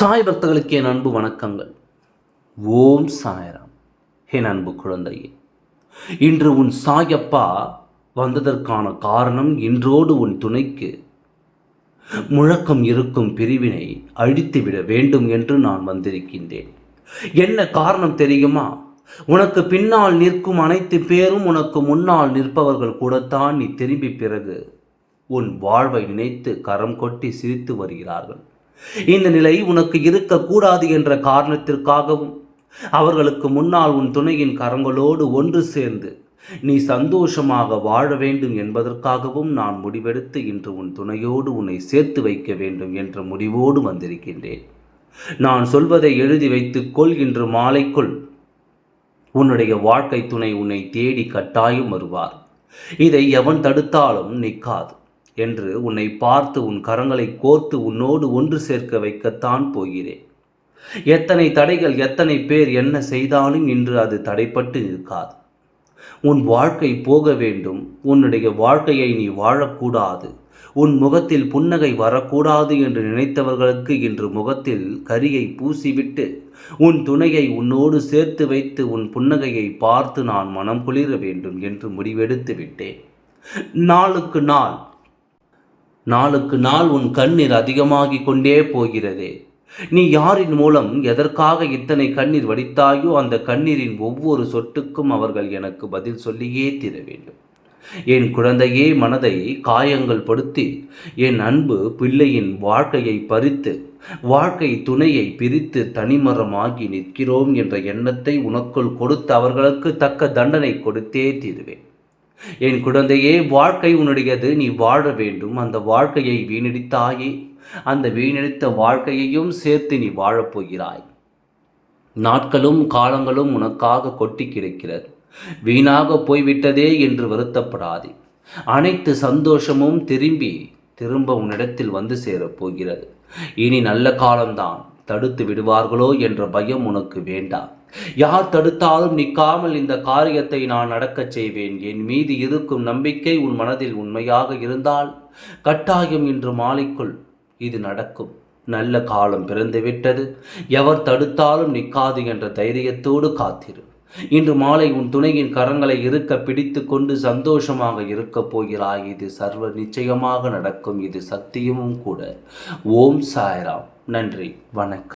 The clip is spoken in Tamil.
சாய் பக்தர்களுக்கு என் அன்பு வணக்கங்கள். ஓம் சாயராம். என் அன்பு குழந்தையே இன்று உன் சாயப்பா வந்ததற்கான காரணம் இன்றோடு உன் துணைக்கு. முழக்கம் இருக்கும் பிரிவினை அழித்துவிட வேண்டும் என்று நான் வந்திருக்கின்றேன். என்ன காரணம் தெரியுமா? உனக்கு பின்னால் நிற்கும் அனைத்து பேரும் உனக்கு முன்னால் நிற்பவர்கள் கூடத்தான் நீ திரும்பி பிறகு உன் வாழ்வை நினைத்து கரம் கொட்டி சிரித்து வருகிறார்கள். இந்த நிலை உனக்கு இருக்கக்கூடாது என்ற காரணத்திற்காகவும் அவர்களுக்கு முன்னால் உன் துணையின் கரங்களோடு ஒன்று சேர்ந்து நீ சந்தோஷமாக வாழ வேண்டும் என்பதற்காகவும் நான் முடிவெடுத்து இன்று உன் துணையோடு உன்னை சேர்த்து வைக்க வேண்டும் என்ற முடிவோடு வந்திருக்கின்றேன். நான் சொல்வதை எழுதி வைத்துக்கொள் இன்று மாலைக்குள். உன்னுடைய வாழ்க்கை துணை உன்னை தேடி கட்டாயம் வருவார். இதை எவன் தடுத்தாலும் நிற்காது. என்று உன்னை பார்த்து உன் கரங்களை கோர்த்து உன்னோடு ஒன்று சேர்க்க வைக்கத்தான் போகிறேன். எத்தனை தடைகள் எத்தனை பேர் என்ன செய்தாலும் இன்று அது தடைப்பட்டு நிற்காது. உன் வாழ்க்கை போக வேண்டும் உன்னுடைய வாழ்க்கையை நீ வாழக்கூடாது. உன் முகத்தில் புன்னகை வரக்கூடாது என்று நினைத்தவர்களுக்கு இன்று முகத்தில் கரியை பூசிவிட்டு உன் துணையை உன்னோடு சேர்த்து வைத்து உன் புன்னகையை பார்த்து நான் மனம் குளிர வேண்டும் என்று முடிவெடுத்து விட்டேன். நாளுக்கு நாள் நாளுக்கு நாள் உன் கண்ணீர் அதிகமாகி கொண்டே போகிறதே. நீ யாரின் மூலம் எதற்காக இத்தனை கண்ணீர் வடித்தாயோ அந்த கண்ணீரின் ஒவ்வொரு சொட்டுக்கும் அவர்கள் எனக்கு பதில் சொல்லியே தீர வேண்டும். என் குழந்தையே மனதை காயங்கள் படுத்தி என் அன்பு பிள்ளையின் வாழ்க்கையை பறித்து வாழ்க்கை துணையை பிரித்து தனிமரமாகி நிற்கிறோம் என்ற எண்ணத்தை உனக்குள் கொடுத்து அவர்களுக்கு தக்க தண்டனை கொடுத்தே தீருவேன். என் குழந்தையே வாழ்க்கை உன்னுடையது. நீ வாழ வேண்டும். அந்த வாழ்க்கையை வீணடித்தாயே. அந்த வீணடித்த வாழ்க்கையையும் சேர்த்து நீ வாழப்போகிறாய் நாட்களும் காலங்களும் உனக்காக கொட்டி கிடக்கிறது. வீணாக போய்விட்டதே என்று வருத்தப்படாதே. அனைத்து சந்தோஷமும் திரும்பி திரும்ப உன்னிடத்தில் வந்து சேரப்போகிறது இனி நல்ல காலம்தான். தடுத்து விடுவார்களோ என்ற பயம் உனக்கு வேண்டாம். யார் தடுத்தாலும் நிற்காமல் இந்த காரியத்தை நான் நடக்கச் செய்வேன். என் மீது இருக்கும் நம்பிக்கை உன் மனதில் உண்மையாக இருந்தால் கட்டாயம் இன்று மாலைக்குள் இது நடக்கும். நல்ல காலம் பிறந்துவிட்டது. எவர் தடுத்தாலும் நிற்காது என்ற தைரியத்தோடு காத்திரு. இன்று மாலை உன் துணையின் கரங்களை இருக்க பிடித்து கொண்டு சந்தோஷமாக இருக்கப் போகிறாய். இது சர்வ நிச்சயமாக நடக்கும். இது சத்தியமும் கூட. ஓம் சாய்ராம். நன்றி. வணக்கம்.